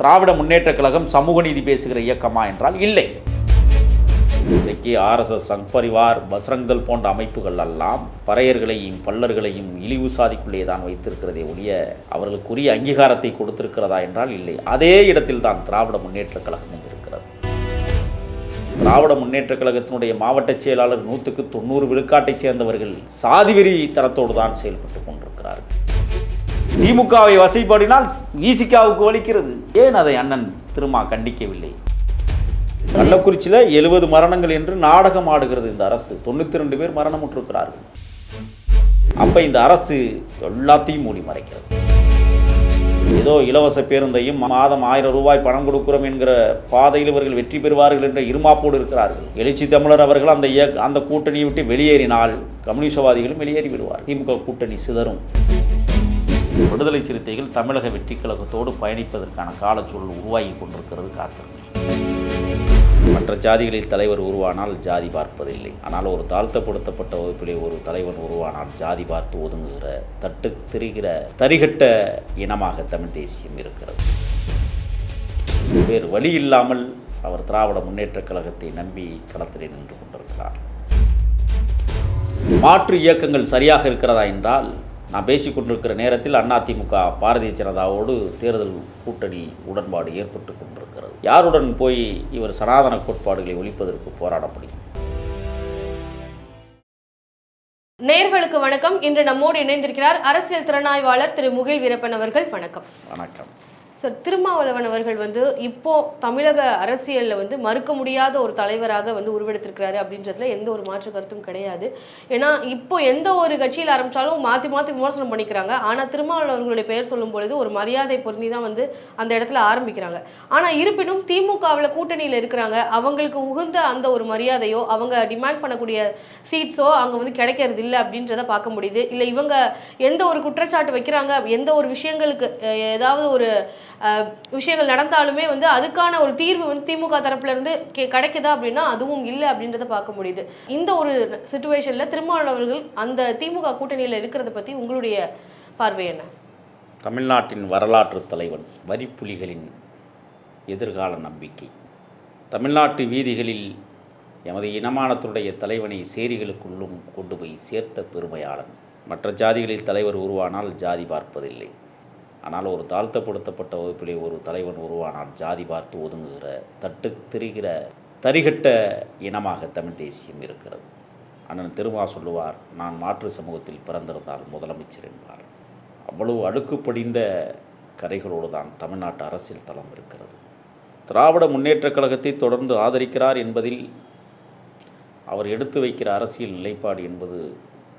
திராவிட முன்னேற்றக் கழகம் சமூக நீதி பேசுகிற இயக்கமா என்றால் இல்லை. இன்றைக்கு ஆர்எஸ்எஸ் சங் பரிவார் பஸ்ரங்கல் போன்ற அமைப்புகள் எல்லாம் பறையர்களையும் பல்லர்களையும் இழிவு சாதிக்குள்ளே தான் வைத்திருக்கிறதே ஒழிய அவர்களுக்குரிய அங்கீகாரத்தை கொடுத்திருக்கிறதா என்றால் இல்லை. அதே இடத்தில் தான் திராவிட முன்னேற்றக் கழகமும் இருக்கிறது. திராவிட முன்னேற்றக் கழகத்தினுடைய மாவட்ட செயலாளர் நூற்றுக்கு தொண்ணூறு விழுக்காட்டைச் சேர்ந்தவர்கள் சாதிவெறி தரத்தோடு தான் செயல்பட்டு கொண்டிருக்கிறார்கள். திமுகவை வசைப்பாடினால் ஈசிகாவுக்கு வலிக்கிறது. ஏன் அதை அண்ணன் திருமா கண்டிக்கவில்லை? கள்ளக்குறிச்சியில் எழுபது மரணங்கள் என்று நாடகம் ஆடுகிறது இந்த அரசு. தொண்ணூற்றி ரெண்டு பேர் மரணமுற்றிருக்கிறார்கள். அப்போ இந்த அரசு எல்லாத்தையும் மூடி மறைக்கிறது. ஏதோ இலவச பேருந்தையும் மாதம் ஆயிரம் ரூபாய் பணம் கொடுக்கிறோம் என்கிற பாதையில் இவர்கள் வெற்றி பெறுவார்கள் என்ற இருமாப்போடு இருக்கிறார்கள். எழுச்சி தமிழர் அவர்கள் அந்த இயக்க அந்த கூட்டணியை விட்டு வெளியேறினால் கம்யூனிஸ்டவாதிகளும் வெளியேறி விடுவார் திமுக கூட்டணி சிதறும். விடுதலை சிறுத்தைகள் தமிழக வெற்றி கழகத்தோடு பயணிப்பதற்கான காலச்சூழல் உருவாகி கொண்டிருக்கிறது காத்திருங்கள். மற்ற ஜாதிகளில் தலைவர் உருவானால் ஜாதி பார்ப்பதில்லை ஆனால் ஒரு தாழ்த்தப்படுத்தப்பட்ட வகுப்பிலே ஒரு தலைவன் உருவானால் ஜாதி பார்த்து ஒதுங்குகிற தட்டு திரிகிற தரிகட்ட இனமாக தமிழ் தேசியம் இருக்கிறது. வேறு வழி இல்லாமல் அவர் திராவிட முன்னேற்றக் கழகத்தை நம்பி களத்திலே நின்று கொண்டிருக்கிறார். மாற்று இயக்கங்கள் சரியாக இருக்கிறதா என்றால் நான் பேசிக் கொண்டிருக்கிற நேரத்தில் அதிமுக பாரதிய ஜனதாவோடு தேர்தல் கூட்டணி உடன்பாடு ஏற்பட்டு கொண்டிருக்கிறது. யாருடன் போய் இவர் சனாதன கோட்பாடுகளை ஒழிப்பதற்கு போராட முடியும் நேர்களுக்கு வணக்கம். இன்று நம்மோடு இணைந்திருக்கிறார் அரசியல் திறனாய்வாளர் திரு முகில் வீரப்பன் அவர்கள். வணக்கம். வணக்கம். சார் திருமாவளவன் அவர்கள் வந்து இப்போ தமிழக அரசியலில் வந்து மறுக்க முடியாத ஒரு தலைவராக வந்து உருவெடுத்திருக்கிறாரு அப்படின்றதுல எந்த ஒரு மாற்று கருத்தும் கிடையாது. ஏன்னா இப்போ எந்த ஒரு கட்சியில் ஆரம்பிச்சாலும் மாற்றி மாற்றி விமர்சனம் பண்ணிக்கிறாங்க. ஆனால் திருமாவளவர்களுடைய பெயர் சொல்லும் பொழுது ஒரு மரியாதை பொருந்தி தான் வந்து அந்த இடத்துல ஆரம்பிக்கிறாங்க. ஆனால் இருப்பினும் திமுகவில் கூட்டணியில் இருக்கிறாங்க. அவங்களுக்கு உகுந்த அந்த ஒரு மரியாதையோ அவங்க டிமாண்ட் பண்ணக்கூடிய சீட்ஸோ அங்கே வந்து கிடைக்கிறது இல்லை அப்படின்றத பார்க்க முடியுது. இல்லை இவங்க எந்த ஒரு குற்றச்சாட்டு வைக்கிறாங்க எந்த ஒரு விஷயங்களுக்கு ஏதாவது ஒரு விஷயங்கள் நடந்தாலுமே வந்து அதுக்கான ஒரு தீர்வு வந்து திமுக தரப்புலேருந்து கே கிடைக்குதா அப்படின்னா அதுவும் இல்லை அப்படின்றத பார்க்க முடியுது. இந்த ஒரு சுச்சுவேஷனில் திருமாவளவர்கள் அந்த திமுக கூட்டணியில் இருக்கிறத பற்றி உங்களுடைய பார்வை என்ன? தமிழ்நாட்டின் வரலாற்று தலைவன் வரிப்புலிகளின் எதிர்கால நம்பிக்கை. தமிழ்நாட்டு வீதிகளில் எமது இனமானத்துடைய தலைவனை சேரிகளுக்குள்ளும் கொண்டு போய் சேர்த்த பெருமையாளன். மற்ற ஜாதிகளில் தலைவர் உருவானால் ஜாதி பார்ப்பதில்லை. ஆனால் ஒரு தாழ்த்தப்படுத்தப்பட்ட வகுப்பிலே ஒரு தலைவன் உருவானால் ஜாதி பார்த்து ஒதுங்குகிற தட்டு திரிகிற தரிகட்ட இனமாக தமிழ் தேசியம் இருக்கிறது. அண்ணன் திருமா சொல்லுவார் நான் மாற்று சமூகத்தில் பிறந்திருந்தால் முதலமைச்சர் என்பார். அவ்வளவு அழுக்கு படிந்த கரைகளோடு தான் தமிழ்நாட்டு அரசியல் தளம் இருக்கிறது. திராவிட முன்னேற்றக் கழகத்தை தொடர்ந்து ஆதரிக்கிறார் என்பதில் அவர் எடுத்து வைக்கிற அரசியல் நிலைப்பாடு என்பது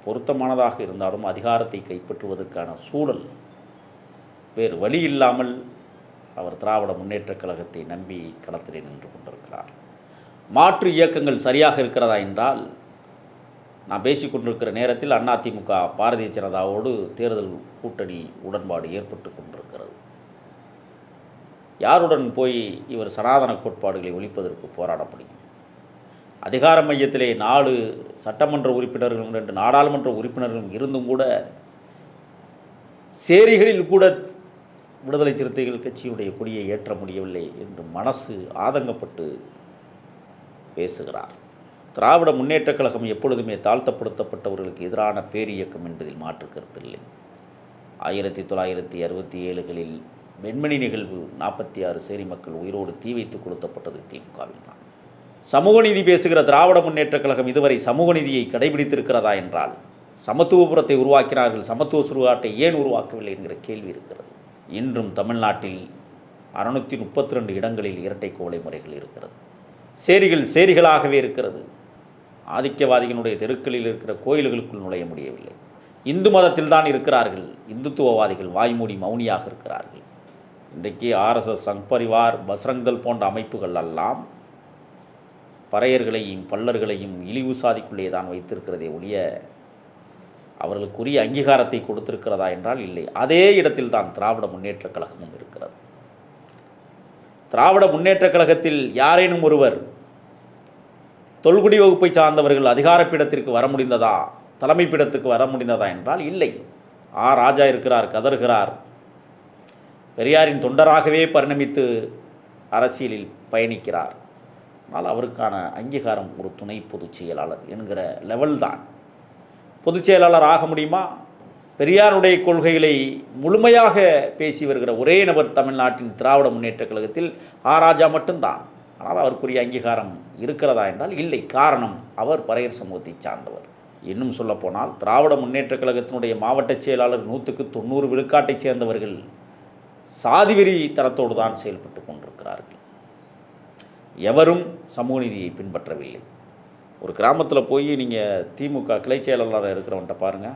பொருத்தமானதாக இருந்தாலும் அதிகாரத்தை கைப்பற்றுவதற்கான சூழல் வேறு வழி இல்லாமல் அவர் திராவிட முன்னேற்றக் கழகத்தை நம்பி களத்திலே நின்று கொண்டிருக்கிறார். மாற்று இயக்கங்கள் சரியாக இருக்கிறதா என்றால் நான் பேசிக்கொண்டிருக்கிற நேரத்தில் அதிமுக பாரதிய ஜனதாவோடு தேர்தல் கூட்டணி உடன்பாடு ஏற்பட்டு கொண்டிருக்கிறது. யாருடன் போய் இவர் சனாதன கோட்பாடுகளை ஒழிப்பதற்கு போராட முடியும்? அதிகார மையத்திலே நாலு சட்டமன்ற உறுப்பினர்களும் ரெண்டு நாடாளுமன்ற உறுப்பினர்களும் இருந்தும் கூட சேரிகளில் கூட விடுதலை சிறுத்தைகள் கட்சியுடைய கொடியை ஏற்ற முடியவில்லை என்று மனசு ஆதங்கப்பட்டு பேசுகிறார். திராவிட முன்னேற்றக் கழகம் எப்பொழுதுமே தாழ்த்தப்படுத்தப்பட்டவர்களுக்கு எதிரான பேரியக்கம் என்பதில் மாற்று கருத்தில்லை ஆயிரத்தி தொள்ளாயிரத்தி அறுபத்தி ஏழுகளில் வெண்மணி நிகழ்வு நாற்பத்தி ஆறு சேரி மக்கள் உயிரோடு தீ வைத்து கொளுத்தப்பட்டது திமுகவில் தான். சமூக நீதி பேசுகிற திராவிட முன்னேற்றக் கழகம் இதுவரை சமூக நீதியை கடைபிடித்திருக்கிறதா என்றால் சமத்துவபுரத்தை உருவாக்கினார்கள் சமத்துவ சுடுகாட்டை ஏன் உருவாக்கவில்லை என்கிற கேள்வி இருக்கிறது. இன்றும் தமிழ்நாட்டில் அறுநூற்றி முப்பத்தி ரெண்டு இடங்களில் இரட்டை கோலை முறைகள் இருக்கிறது. சேரிகள் சேரிகளாகவே இருக்கிறது. ஆதிக்கவாதிகளுடைய தெருக்களில் இருக்கிற கோயில்களுக்குள் நுழைய முடியவில்லை. இந்து மதத்தில் தான் இருக்கிறார்கள். இந்துத்துவவாதிகள் வாய்மூடி மௌனியாக இருக்கிறார்கள். இன்றைக்கு ஆர்எஸ்எஸ் சங் பரிவார் பஸ்ரங்தல் போன்ற அமைப்புகள் எல்லாம் பறையர்களையும் பல்லர்களையும் இழிவு சாதிக்குள்ளே தான் வைத்திருக்கிறதே ஒழிய அவர்களுக்குரிய அங்கீகாரத்தை கொடுத்திருக்கிறதா என்றால் இல்லை. அதே இடத்தில் தான் திராவிட முன்னேற்றக் கழகமும் இருக்கிறது. திராவிட முன்னேற்றக் கழகத்தில் யாரேனும் ஒருவர் தொல்குடி வகுப்பை சார்ந்தவர்கள் அதிகாரப்பீடத்திற்கு வர முடிந்ததா? தலைமைப்பீடத்துக்கு வர முடிந்ததா என்றால் இல்லை. ஆ. ராஜா இருக்கிறார் கதறுகிறார். பெரியாரின் தொண்டராகவே பரிணமித்து அரசியலில் பயணிக்கிறார். ஆனால் அவருக்கான அங்கீகாரம் ஒரு துணை பொதுச் செயலாளர் என்கிற லெவல் தான். பொதுச் செயலாளர் ஆக முடியுமா? பெரியாருடைய கொள்கைகளை முழுமையாக பேசி வருகிற ஒரே நபர் தமிழ்நாட்டின் திராவிட முன்னேற்றக் கழகத்தில் ஆ. ராஜா மட்டும்தான். ஆனால் அவருக்குரிய அங்கீகாரம் இருக்கிறதா என்றால் இல்லை. காரணம் அவர் பறையர் சமூகத்தை சார்ந்தவர். இன்னும் சொல்லப்போனால் திராவிட முன்னேற்றக் கழகத்தினுடைய மாவட்ட செயலாளர் நூற்றுக்கு தொண்ணூறு விழுக்காட்டைச் சேர்ந்தவர்கள் சாதிவெறி தரத்தோடு தான் செயல்பட்டு கொண்டிருக்கிறார்கள். எவரும் சமூக நீதியை பின்பற்றவில்லை. ஒரு கிராமத்தில் போய் நீங்கள் திமுக கிளை செயலாளராக இருக்கிறவன்ட்ட பாருங்கள்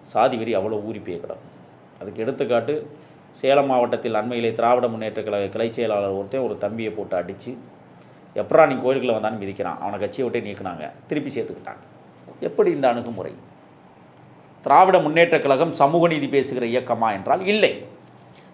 சாதி வெறி அவ்வளோ ஊறி போய் கிடக்கும். அதுக்கு எடுத்துக்காட்டு சேலம் மாவட்டத்தில் அண்மையிலே திராவிட முன்னேற்ற கழக கிளை செயலாளர் ஒருத்தன் ஒரு தம்பியை போட்டு அடித்து எப்பரா நீ கோயில்களை வந்தான்னு மிதிக்கிறான். அவனை கட்சியை விட்டே நீக்கினாங்க. திருப்பி சேர்த்துக்கிட்டாங்க. எப்படி இந்த அணுகுமுறை? திராவிட முன்னேற்றக் கழகம் சமூக நீதி பேசுகிற இயக்கமா என்றால் இல்லை.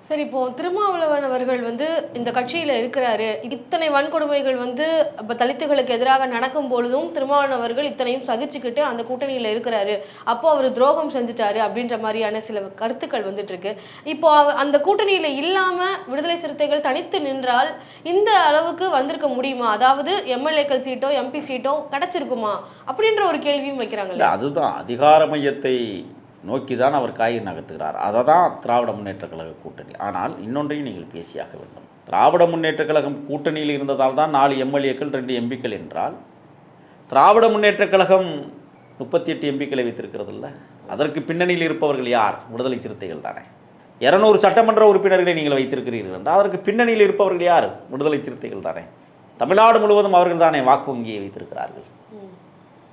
சரி இப்போ திருமாவளவன் அவர்கள் வந்து இந்த கட்சியில இருக்கிறாரு. இத்தனை வன்கொடுமைகள் வந்து இப்போ தலித்துகளுக்கு எதிராக நடக்கும் பொழுதும் திருமாவளவன் அவர்கள் இத்தனையும் சகிச்சுக்கிட்டு அந்த கூட்டணியில இருக்கிறாரு. அப்போ அவர் துரோகம் செஞ்சுட்டாரு அப்படின்ற மாதிரியான சில கருத்துக்கள் வந்துட்டு இருக்கு. இப்போ அந்த கூட்டணியில இல்லாம விடுதலை சிறுத்தைகள் தனித்து நின்றால் இந்த அளவுக்கு வந்திருக்க முடியுமா? அதாவது எம்எல்ஏக்கள் சீட்டோ எம்பி சீட்டோ கிடைச்சிருக்குமா? அப்படின்ற ஒரு கேள்வியும் வைக்கிறாங்க வைக்கிறாங்கல்ல அதுதான். அதிகார மையத்தை நோக்கி தான் அவர் காய் நகர்த்துகிறார். அதை தான் திராவிட முன்னேற்றக் கழக கூட்டணி. ஆனால் இன்னொன்றையும் நீங்கள் பேசியாக வேண்டும். திராவிட முன்னேற்றக் கழகம் கூட்டணியில் இருந்ததால் தான் நாலு எம்எல்ஏக்கள் ரெண்டு எம்பிக்கள் என்றால் திராவிட முன்னேற்றக் கழகம் முப்பத்தி எட்டு எம்பிக்களை வைத்திருக்கிறதில்ல. அதற்கு பின்னணியில் இருப்பவர்கள் யார்? விடுதலை சிறுத்தைகள் தானே. இரநூறு சட்டமன்ற உறுப்பினர்களை நீங்கள் வைத்திருக்கிறீர்கள் என்றால் அதற்கு பின்னணியில் இருப்பவர்கள் யார்? விடுதலை சிறுத்தைகள் தானே. தமிழ்நாடு முழுவதும் அவர்கள் தானே வாக்கு வங்கியை வைத்திருக்கிறார்கள்.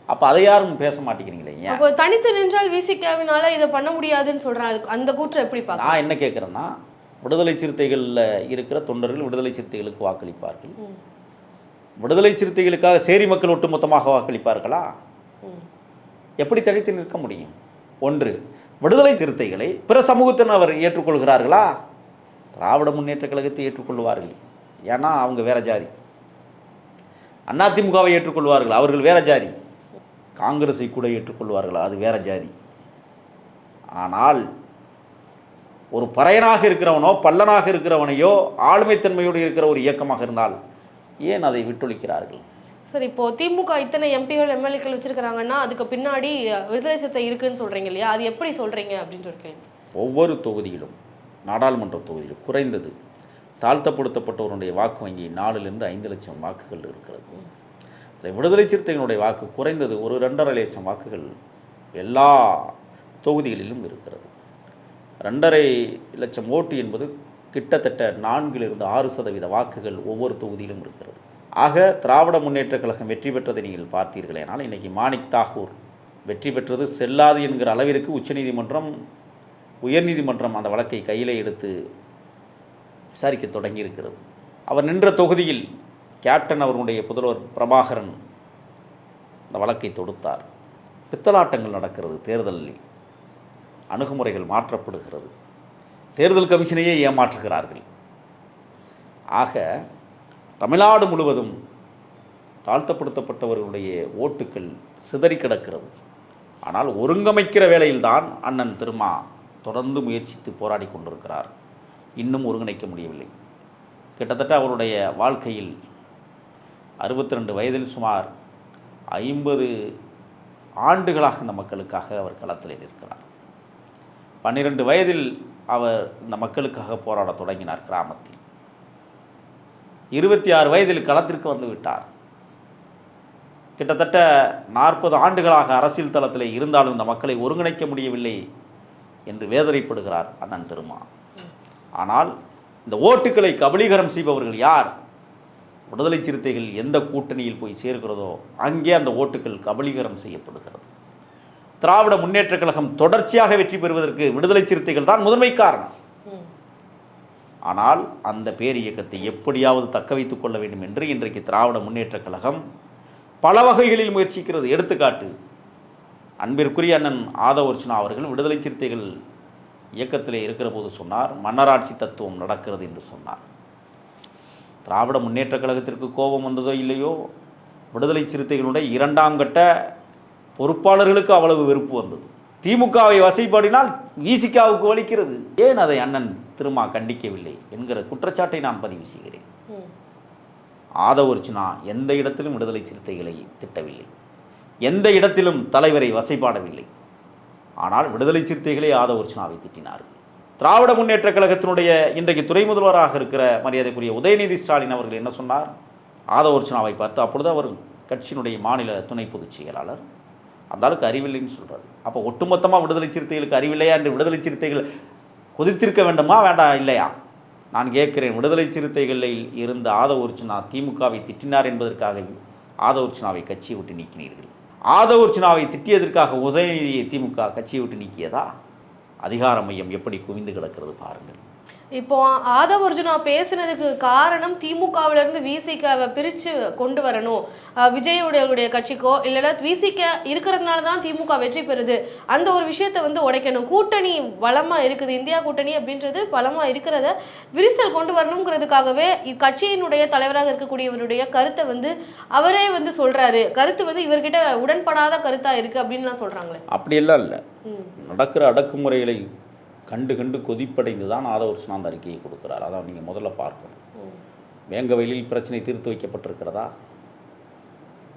அப்போ அதை யாரும் பேச மாட்டேங்கிறீங்களே ஏன்? அப்போ தனித்து நின்றால் விசிகாவினால இதை பண்ண முடியாதுன்னு சொல்றாங்க. அதுக்கு- அந்த கூற்றை எப்படி பார்க்க நான் என்ன கேட்குறேன்னா விடுதலை சிறுத்தைகளில் இருக்கிற தொண்டர்கள் விடுதலை சிறுத்தைகளுக்கு வாக்களிப்பார்கள். விடுதலை சிறுத்தைகளுக்காக சேரி மக்கள் ஒட்டுமொத்தமாக வாக்களிப்பார்களா? எப்படி தனித்து நிற்க முடியும்? ஒன்று விடுதலை சிறுத்தைகளை பிற சமூகத்தினர் ஏற்றுக்கொள்கிறார்களா? திராவிட முன்னேற்ற கழகத்தை ஏற்றுக்கொள்வார்கள். ஏன்னா அவங்க வேற ஜாதி. அதிமுகவை ஏற்றுக்கொள்வார்கள். அவர்கள் வேற ஜாதி. காங்கிரஸை கூட ஏற்றுக்கொள்வார்கள்? அது வேற ஜாதி. ஆனால் ஒரு பறையனாக இருக்கிறவனோ பல்லனாக இருக்கிறவனையோ ஆளுமைத்தன்மையோடு இருக்கிற ஒரு இயக்கமாக இருந்தால் ஏன் அதை விட்டொழிக்கிறார்கள்? சரி இப்போ திமுக இத்தனை எம்பிகள் எம்எல்ஏக்கள் வச்சிருக்காங்கன்னா அதுக்கு பின்னாடி விடுதலை சிறுத்தை இருக்குன்னு சொல்றீங்க இல்லையா? அது எப்படி சொல்றீங்க ஒரு கேள்வி. ஒவ்வொரு தொகுதியிலும் நாடாளுமன்ற தொகுதியிலும் குறைந்தது தாழ்த்தப்படுத்தப்பட்டவருடைய வாக்கு வங்கி நாலுலேருந்து ஐந்து லட்சம் வாக்குகள் இருக்கிறது. இந்த விடுதலை சிறுத்தைகளுடைய வாக்கு குறைந்தது ஒரு ரெண்டரை லட்சம் வாக்குகள் எல்லா தொகுதிகளிலும் இருக்கிறது. ரெண்டரை லட்சம் ஓட்டு என்பது கிட்டத்தட்ட நான்கிலிருந்து ஆறு சதவீத வாக்குகள் ஒவ்வொரு தொகுதியிலும் இருக்கிறது. ஆக திராவிட முன்னேற்றக் கழகம் வெற்றி பெற்றதை நீங்கள் பார்த்தீர்களேனால் இன்றைக்கி மாணிக் தாகூர் வெற்றி பெற்றது செல்லாது என்கிற அளவிற்கு உச்சநீதிமன்றம் உயர்நீதிமன்றம் அந்த வழக்கை கையில் எடுத்து விசாரிக்க தொடங்கியிருக்கிறது. அவர் நின்ற தொகுதியில் கேப்டன் அவர்களுடைய புதல்வர் பிரபாகரன் இந்த வழக்கை தொடுத்தார். பித்தலாட்டங்கள் நடக்கிறது தேர்தலில். அணுகுமுறைகள் மாற்றப்படுகிறது. தேர்தல் கமிஷனையே ஏமாற்றுகிறார்கள். ஆக தமிழ்நாடு முழுவதும் தாழ்த்தப்படுத்தப்பட்டவர்களுடைய ஓட்டுக்கள் சிதறி கிடக்கிறது. ஆனால் ஒருங்கமைக்கிற வேளையில்தான் அண்ணன் திருமா தொடர்ந்து முயற்சித்து போராடி கொண்டிருக்கிறார். இன்னும் ஒருங்கிணைக்க முடியவில்லை. கிட்டத்தட்ட அவருடைய வாழ்க்கையில் அறுபத்தி ரெண்டு வயதில் சுமார் ஐம்பது ஆண்டுகளாக இந்த மக்களுக்காக அவர் களத்தில் நிற்கிறார். பன்னிரண்டு வயதில் அவர் இந்த மக்களுக்காக போராடத் தொடங்கினார் கிராமத்தில். இருபத்தி ஆறு வயதில் களத்திற்கு வந்து விட்டார். கிட்டத்தட்ட நாற்பது ஆண்டுகளாக அரசியல் தளத்தில் இருந்தாலும் இந்த மக்களை ஒருங்கிணைக்க முடியவில்லை என்று வேதனைப்படுகிறார் அண்ணன் திருமா. ஆனால் இந்த ஓட்டுக்களை கபலீகரம் செய்பவர்கள் யார்? விடுதலை சிறுத்தைகள் எந்த கூட்டணியில் போய் சேர்கிறதோ அங்கே அந்த ஓட்டுகள் கபலீகரம் செய்யப்படுகிறது. திராவிட முன்னேற்றக் கழகம் தொடர்ச்சியாக வெற்றி பெறுவதற்கு விடுதலை சிறுத்தைகள் தான் முதன்மை காரணம். ஆனால் அந்த பேர் இயக்கத்தை எப்படியாவது தக்க வைத்துக் கொள்ள வேண்டும் என்று இன்றைக்கு திராவிட முன்னேற்ற கழகம் பல வகைகளில் முயற்சிக்கிறது. எடுத்துக்காட்டு அன்பிற்குரிய அண்ணன் ஆதவர்ச்சனா அவர்கள் விடுதலை சிறுத்தைகள் இயக்கத்தில் இருக்கிற போது சொன்னார் மன்னராட்சி தத்துவம் நடக்கிறது என்று சொன்னார். திராவிட முன்னேற்றக் கழகத்திற்கு கோபம் வந்ததோ இல்லையோ விடுதலை சிறுத்தைகளுடைய இரண்டாம் கட்ட பொறுப்பாளர்களுக்கு அவ்வளவு வெறுப்பு வந்தது. திமுகவை வசைப்பாடினால் விசிகாவுக்கு வலிக்கிறது. ஏன் அதை அண்ணன் திருமா கண்டிக்கவில்லை என்கிற குற்றச்சாட்டை நான் பதிவு செய்கிறேன். ஆதவர்ச்சுனா எந்த இடத்திலும் விடுதலை சிறுத்தைகளை திட்டவில்லை. எந்த இடத்திலும் தலைவரை வசைபாடவில்லை. ஆனால் விடுதலை சிறுத்தைகளே ஆதவர்ச்சுனாவை திட்டினார்கள். திராவிட முன்னேற்றக் கழகத்தினுடைய இன்றைக்கு துறை முதல்வராக இருக்கிற மரியாதைக்குரிய உதயநிதி ஸ்டாலின் அவர்கள் என்ன சொன்னார்? ஆதவர்ச்சுனாவை பார்த்து அப்பொழுது அவர் கட்சியினுடைய மாநில துணை பொதுச் செயலாளர். அந்த அளவுக்கு அறிவில்லைன்னு சொல்கிறார் அப்போ ஒட்டுமொத்தமாக விடுதலை சிறுத்தைகளுக்கு அறிவில்லையா என்று விடுதலை சிறுத்தைகள் கொதித்திருக்க வேண்டுமா வேண்டாம் இல்லையா? நான் கேட்கிறேன் விடுதலை சிறுத்தைகளில் இருந்த ஆதவர்ச்சுனா திமுகவை திட்டினார் என்பதற்காக ஆதவர்ச்சுனாவை கட்சியை விட்டு நீக்கினீர்கள். ஆதவர்ச்சுனாவை திட்டியதற்காக உதயநிதியை திமுக கட்சியை விட்டு நீக்கியதா? அதிகார மையம் எப்படி குவிந்து கிடக்கிறது பாருங்கள். இப்போ ஆதவ அர்ஜுனா பேசுனதுக்கு காரணம் திமுகவுல இருந்து விசிகாவை பிரிச்சு கொண்டு வரணும். விஜயுடைய கட்சிக்கோ இல்லைன்னா விசிக இருக்கிறதுனால தான் திமுக வெற்றி பெறுது. அந்த ஒரு விஷயத்தை வந்து உடைக்கணும். கூட்டணி பலமா இருக்குது. இந்தியா கூட்டணி அப்படின்றது பலமா இருக்கிறத விரிசல் கொண்டு வரணுங்கிறதுக்காகவே இக்கட்சியினுடைய தலைவராக இருக்கக்கூடியவருடைய கருத்தை வந்து அவரே வந்து சொல்றாரு. கருத்து வந்து இவர்கிட்ட உடன்படாத கருத்தா இருக்கு அப்படின்லாம் சொல்றாங்களே. அப்படியெல்லாம் இல்லை. நடக்கிற அடக்குமுறைகளை கண்டு கண்டு கொதிப்படைந்து தான் ஆதவர்ச்சுனா அந்த அறிக்கையை கொடுக்குறார். அதான் நீங்கள் முதல்ல பார்க்கணும். ம் வேங்கவயலில் பிரச்சனை தீர்த்து வைக்கப்பட்டிருக்கிறதா?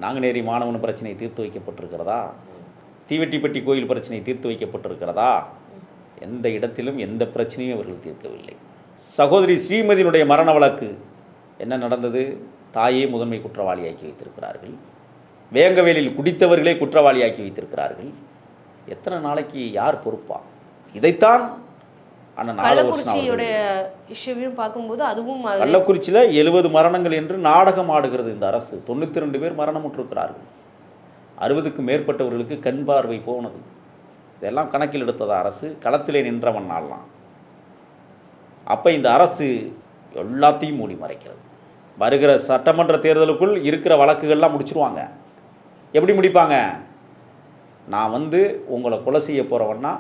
நாங்குநேரி மாணவன் பிரச்சனை தீர்த்து வைக்கப்பட்டிருக்கிறதா? தீவெட்டிப்பட்டி கோயில் பிரச்சனை தீர்த்து வைக்கப்பட்டிருக்கிறதா? எந்த இடத்திலும் எந்த பிரச்சனையும் அவர்கள் தீர்க்கவில்லை. சகோதரி ஸ்ரீமதியினுடைய மரண வழக்கு என்ன நடந்தது? தாயே முதன்மை குற்றவாளியாக்கி வைத்திருக்கிறார்கள். வேங்கவேலில் குடித்தவர்களே குற்றவாளியாக்கி வைத்திருக்கிறார்கள். எத்தனை நாளைக்கு யார் பொறுப்பா? இதைத்தான் கள்ளக்குறிச்சியுடைய இஷ்யூவையும் பார்க்கும்போது அதுவும் அது- கள்ளக்குறிச்சியில் எழுபது மரணங்கள் என்று நாடகம் ஆடுகிறது இந்த அரசு. தொண்ணூற்றி ரெண்டு பேர் மரணமுற்றிருக்கிறார்கள். அறுபதுக்கும் மேற்பட்டவர்களுக்கு கண் பார்வை போனது. இதெல்லாம் கணக்கில் எடுத்ததா அரசு? களத்திலே நின்றவன் நாளலாம். அப்போ இந்த அரசு எல்லாத்தையும் மூடி மறைக்கிறது. வருகிற சட்டமன்ற தேர்தலுக்குள் இருக்கிற வழக்குகள்லாம் முடிச்சிருவாங்க. எப்படி முடிப்பாங்க? நான் வந்து உங்களை கொலை செய்ய போகிறவன்னா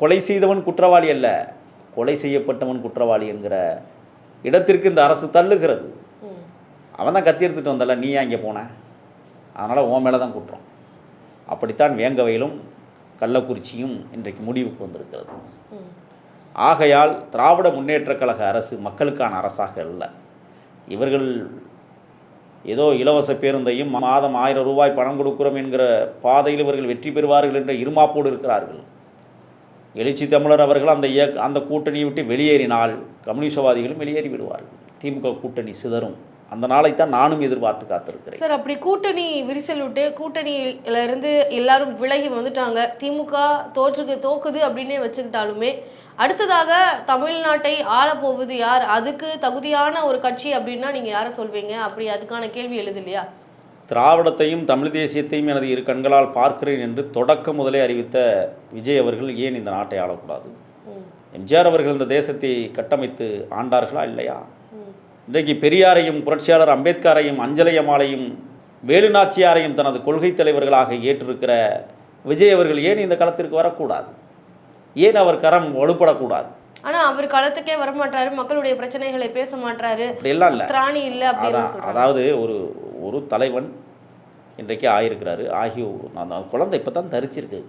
கொலை செய்தவன் குற்றவாளி அல்ல கொலை செய்யப்பட்டவன் குற்றவாளி என்கிற இடத்திற்கு இந்த அரசு தள்ளுகிறது. அவன் தான் கத்தி எடுத்துகிட்டு வந்தல நீ இங்கே போன? அதனால் உன் மேலே தான் குற்றம். அப்படித்தான் வேங்கவையிலும் கள்ளக்குறிச்சியும் இன்றைக்கு முடிவுக்கு வந்திருக்கிறது. ஆகையால் திராவிட முன்னேற்றக் கழக அரசு மக்களுக்கான அரசாக அல்ல. இவர்கள் ஏதோ இலவச பேருந்தையும் மாதம் ஆயிரம் ரூபாய் பணம் கொடுக்கிறோம் என்கிற பாதையில் இவர்கள் வெற்றி பெறுவார்கள் என்ற இருமாப்போடு இருக்கிறார்கள். எழுச்சி தமிழர் அவர்கள் அந்த இயக்க அந்த கூட்டணியை விட்டு வெளியேறினால் கம்யூனிஸ்டவாதிகளும் வெளியேறி விடுவார்கள். திமுக கூட்டணி சிதறும். அந்த நாளைத்தான் நானும் எதிர்பார்த்து காத்திருக்கிறேன். சார் அப்படி கூட்டணி விரிசல் விட்டு கூட்டணியில இருந்து எல்லாரும் விலகி வந்துட்டாங்க. திமுக தோற்றுக்கு தோக்குது அப்படின்னே வச்சுக்கிட்டாலுமே அடுத்ததாக தமிழ்நாட்டை ஆளப்போவது யார்? அதுக்கு தகுதியான ஒரு கட்சி அப்படின்னா நீங்கள் யாரை சொல்வீங்க? அப்படி அதுக்கான கேள்வி எழுது இல்லையா? திராவிடத்தையும் தமிழ் தேசியத்தையும் எனது இரு கண்களால் பார்க்கிறேன் என்று தொடக்க முதலே அறிவித்த விஜய் அவர்கள் ஏன் இந்த நாட்டை ஆளக்கூடாது? எம்ஜிஆர் அவர்கள் இந்த தேசத்தை கட்டமைத்து ஆண்டார்களா இல்லையா? இன்றைக்கு பெரியாரையும் புரட்சியாளர் அம்பேத்கரையும் அஞ்சலையம்மாளையும் வேலுநாச்சியாரையும் தனது கொள்கை தலைவர்களாக ஏற்றிருக்கிற விஜய் அவர்கள் ஏன் இந்த களத்திற்கு வரக்கூடாது? ஏன் அவர் கரம் வலுப்படக்கூடாது? ஆனா அவர் களத்துக்கே வரமாட்டாரு மக்களுடைய பிரச்சனைகளை பேச மாட்டாரு. அப்படியெல்லாம் இல்லை. திராணி இல்ல அதாவது ஒரு ஒரு தலைவன் இன்றைக்கு ஆயிருக்கிறாரு. ஆகி அந்த குழந்தை இப்போ தான் தரிச்சிருக்கு.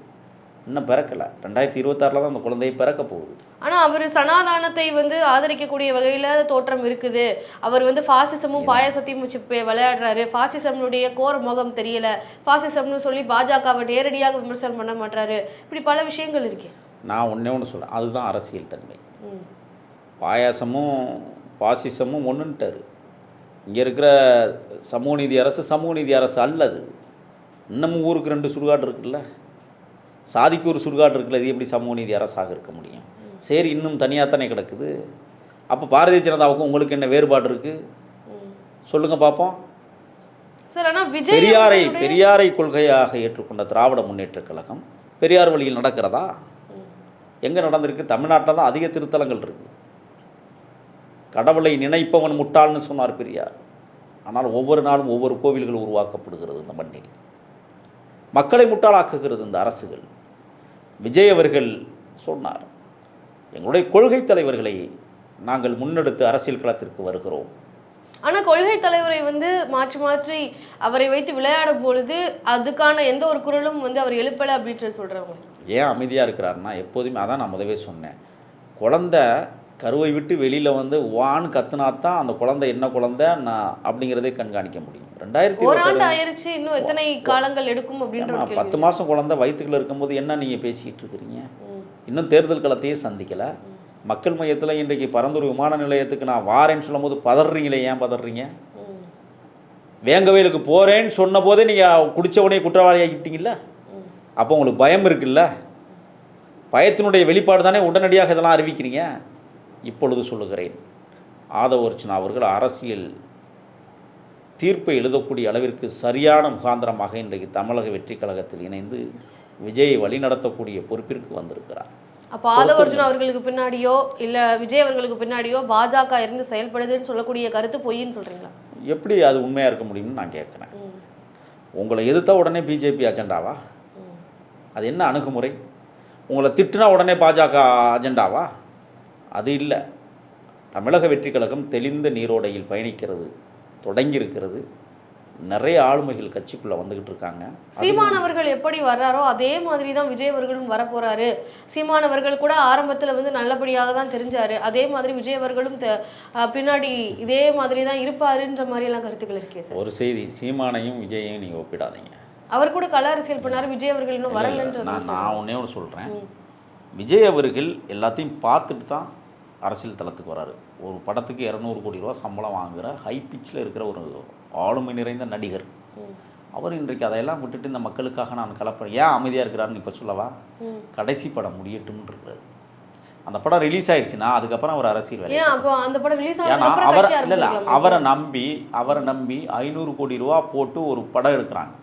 இன்னும் பிறக்கலை. ரெண்டாயிரத்தி இருபத்தாறில் தான் அந்த குழந்தையை பிறக்க போகுது. ஆனா அவர் சனாதானத்தை வந்து ஆதரிக்கக்கூடிய வகையில தோற்றம் இருக்குது. அவர் வந்து பாசிசமும் பாயாசத்தையும் வச்சு விளையாடுறாரு. பாசிசம்னுடைய கோர முகம் தெரியல. பாசிசம்னு சொல்லி பாஜகவை நேரடியாக விமர்சனம் பண்ண மாட்டாரு. இப்படி பல விஷயங்கள் இருக்கு. நான் ஒன்றே ஒன்று சொல்கிறேன் அதுதான் அரசியல் தன்மை. பாயாசமும் பாசிசமும் ஒன்றுன்ட்டார் இங்கே இருக்கிற சமூக நீதி அரசு சமூக நீதி அரசு அல்லது இன்னமும் ஊருக்கு ரெண்டு சுடுகாடு இருக்குல்ல? சாதிக்கு ஒரு சுடுகாடு இருக்குல்ல இது எப்படி சமூக நீதி அரசாக இருக்க முடியும்? சரி இன்னும் தனியாக தானே கிடக்குது. அப்போ பாரதிய ஜனதாவுக்கும் உங்களுக்கு என்ன வேறுபாடு இருக்குது. சொல்லுங்கள் பார்ப்போம் பெரியாரை பெரியாரை கொள்கையாக ஏற்றுக்கொண்ட திராவிட முன்னேற்றக் கழகம் பெரியார் வழியில் நடக்கிறதா? எங்கே நடந்திருக்கு? தமிழ்நாட்டில் தான் அதிக திருத்தலங்கள் இருக்கு. கடவுளை நினைப்பவன் முட்டாள்னு சொன்னார் பெரியார். ஆனால் ஒவ்வொரு நாளும் ஒவ்வொரு கோவில்கள் உருவாக்கப்படுகிறது இந்த மண்ணில். மக்களை முட்டாளாக்குகிறது இந்த அரசுகள். விஜய் அவர்கள் சொன்னார் எங்களுடைய கொள்கை தலைவர்களை நாங்கள் முன்னெடுத்து அரசியல் களத்திற்கு வருகிறோம். ஆனா கொள்கை தலைவரை வந்து மாற்றி மாற்றி அவரை வைத்து விளையாடும் பொழுது அதுக்கான எந்த ஒரு குரலும் வந்து அவர் எழுப்பல அப்படின்ட்டு சொல்றவங்க. ஏன் அமைதியாக இருக்கிறாருன்னா எப்போதுமே அதான் நான் முதவே சொன்னேன். குழந்தை கருவை விட்டு வெளியில் வந்து வான்னு கத்துனா தான் அந்த குழந்தை என்ன குழந்தை? நான் அப்படிங்கிறதே கண்காணிக்க முடியும். ரெண்டாயிரத்தி ஆயிருச்சு. இன்னும் எத்தனை காலங்கள் எடுக்கும் கேள்வி. பத்து மாதம் குழந்தை வயிற்றுக்குள்ள இருக்கும்போது என்ன நீங்கள் பேசிக்கிட்டு இருக்கிறீங்க. இன்னும் தேர்தல் களத்தையே சந்திக்கலை. மக்கள் மையத்தில் இன்றைக்கு பரந்தூர் விமான நிலையத்துக்கு நான் வாரேன்னு சொல்லும்போது பதறீங்களே ஏன் பதறீங்க. வேங்கவேலுக்கு போகிறேன்னு சொன்ன போதே நீங்கள் குடிச்ச உடனே குற்றவாளி ஆகிட்டீங்கல்ல? ம். அப்போ உங்களுக்கு பயம் இருக்குல்ல? பயத்தினுடைய வெளிப்பாடு தானே உடனடியாக இதெல்லாம் அறிவிக்கிறீங்க? இப்பொழுது சொல்லுகிறேன். ஆதவ அர்ச்சனா அவர்கள் அரசியல் தீர்ப்பை எழுதக்கூடிய அளவிற்கு சரியான முகாந்திரமாக இன்றைக்கு தமிழக வெற்றி கழகத்தில் இணைந்து விஜயை வழிநடத்தக்கூடிய பொறுப்பிற்கு வந்திருக்கிறார். அப்ப ஆதவர்ஜுன் அவர்களுக்கு பின்னாடியோ இல்ல விஜய் அவர்களுக்கு பின்னாடியோ பாஜக இருந்து செயல்படுதுன்னு சொல்லக்கூடிய கருத்து பொய்ன்னு சொல்றீங்களா? எப்படி அது உண்மையாக இருக்க முடியும்னு நான் கேட்குறேன். உங்களை எதிர்த்தா உடனே பிஜேபி அஜெண்டாவா. அது என்ன அணுகுமுறை? உங்களை திட்டுனா உடனே பாஜக அஜெண்டாவா? அது இல்லை. தமிழக வெற்றி கழகம் தெளிந்த நீரோடையில் பயணிக்கிறது தொடங்கி இருக்கிறது நிறைய ஆளுமைகள் கட்சிக்குள்ளே வந்துக்கிட்டு இருக்காங்க. சீமான் அவர்கள் எப்படி வர்றாரோ அதே மாதிரி தான் விஜய் அவர்களும் வரப்போறாரு. சீமான் அவர்கள் கூட ஆரம்பத்துல வந்து நல்லபடியாக தான் தெரிஞ்சாரு. அதே மாதிரி விஜய் அவர்களும் பின்னாடி இதே மாதிரி தான் இருப்பாருன்ற மாதிரி எல்லாம் கருத்துக்கள் இருக்கே சார். ஒரு செய்தி சீமானையும் விஜயையும் நீங்கள் ஒப்பிடாதீங்க. அவர் கூட கல அரசியல் பண்ணாரு விஜய் அவர்கள் இன்னும் வரலன்றது நான் ஒன்றே ஒன்று சொல்கிறேன் விஜய் அவர்கள் எல்லாத்தையும் பார்த்துட்டு தான் அரசியல் தளத்துக்கு வராரு. ஒரு படத்துக்கு இரநூறு கோடி ரூபா சம்பளம் வாங்குகிற ஹை பிச்சில் இருக்கிற ஒரு ஆளுமை நிறைந்த நடிகர். அவர் இன்றைக்கு அதையெல்லாம் விட்டுட்டு இந்த மக்களுக்காக நான் கலப்பேன் ஏன் அமைதியாக இருக்கிறாருன்னு இப்போ சொல்லவா. கடைசி படம் முடியட்டும்னு இருக்கிறது அந்த படம் ரிலீஸ் ஆயிடுச்சுன்னா அதுக்கப்புறம் அவர் அரசியல் வேலை அவரை இல்லை இல்லை அவரை நம்பி அவரை நம்பி ஐநூறு கோடி ரூபா போட்டு ஒரு படம் எடுக்கிறாங்க.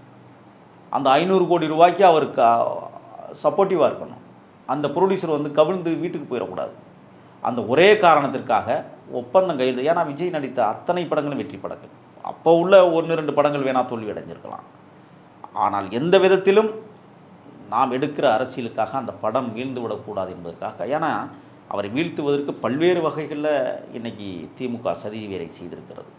அந்த ஐநூறு கோடி ரூபாய்க்கு அவருக்கு சப்போர்ட்டிவாக இருக்கணும். அந்த ப்ரொடியூசர் வந்து கவிழ்ந்து வீட்டுக்கு போயிடக்கூடாது. அந்த ஒரே காரணத்திற்காக ஒப்பந்தம் கையில் ஏன்னா விஜய் நடித்த அத்தனை படங்களும் வெற்றி படங்கள். அப்போ உள்ள ஒன்று ரெண்டு படங்கள் வேணால் தோல்வி அடைஞ்சிருக்கலாம். ஆனால் எந்த விதத்திலும் நாம் எடுக்கிற அரசியலுக்காக அந்த படம் வீழ்ந்து விடக்கூடாது என்பதற்காக ஏன்னா அவரை வீழ்த்துவதற்கு பல்வேறு வகைகளில் இன்றைக்கி திமுக சதி வேலை செய்திருக்கிறது.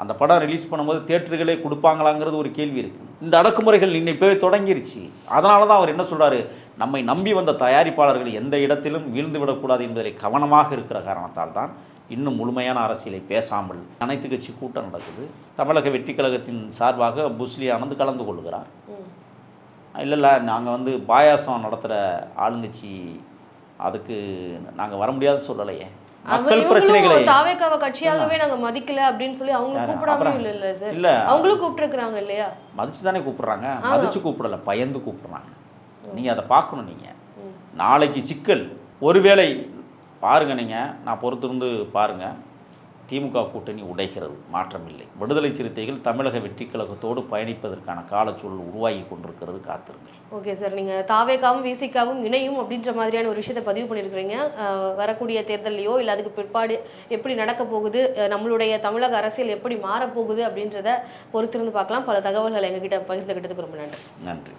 அந்த படம் ரிலீஸ் பண்ணும்போது தேட்டர்களே கொடுப்பாங்களாங்கிறது ஒரு கேள்வி இருக்குது இந்த அடக்குமுறைகள் போய் தொடங்கிருச்சு. அதனால தான் அவர் என்ன சொல்றாரு? நம்மை நம்பி வந்த தயாரிப்பாளர்கள் எந்த இடத்திலும் வீழ்ந்து விடக்கூடாது என்பதில் கவனமாக இருக்கிற காரணத்தால் தான் இன்னும் முழுமையான அரசியலை பேசாமல் அனைத்து கட்சி கூட்டம் நடக்குது. தமிழக வெற்றி கழகத்தின் சார்பாக புஸ்லி ஆனந்த் கலந்து கொள்கிறார். ம். இல்லை இல்லை நாங்கள் வந்து பாயாசம் நடத்துகிற ஆளுங்கட்சி அதுக்கு நாங்கள் வர முடியாது சொல்லலையே. தாவேக்காவ கட்சியாகவே நாங்க மதிக்கல அப்படின்னு சொல்லி அவங்க? கூப்பிடாம இல்ல இல்ல சார். இல்லை. அவங்களும் கூப்பிட்டுருக்காங்க இல்லையா? மதிச்சு தானே கூப்பிடுறாங்க. மதிச்சு கூப்பிடல பயந்து கூப்பிடுறாங்க. நீங்கள் அதை பார்க்கணும் நீங்கள் ம். நாளைக்கு சிக்கல். ஒருவேளை பாருங்க நீங்கள் நான் பொறுத்திருந்து பாருங்க. திமுக கூட்டணி உடைகிறது. மாற்றமில்லை. விடுதலை சிறுத்தைகள் தமிழக வெற்றி கழகத்தோடு பயணிப்பதற்கான காலச்சூழல் உருவாகி கொண்டிருக்கிறது காத்திருங்கள். Okay sir. நீங்க தாவேக்காவும் விசிகாவும் இணையும் அப்படின்ற மாதிரியான ஒரு விஷயத்தை பதிவு பண்ணியிருக்கிறீங்க. வரக்கூடிய தேர்தல்லையோ இல்லை அதுக்கு பிற்பாடு எப்படி நடக்க போகுது நம்மளுடைய தமிழக அரசியல் எப்படி மாறப்போகுது அப்படின்றத பொறுத்திருந்து பார்க்கலாம். பல தகவல்களை எங்ககிட்ட பகிர்ந்துக்கிட்டதுக்கு ரொம்ப நன்றி. நன்றி.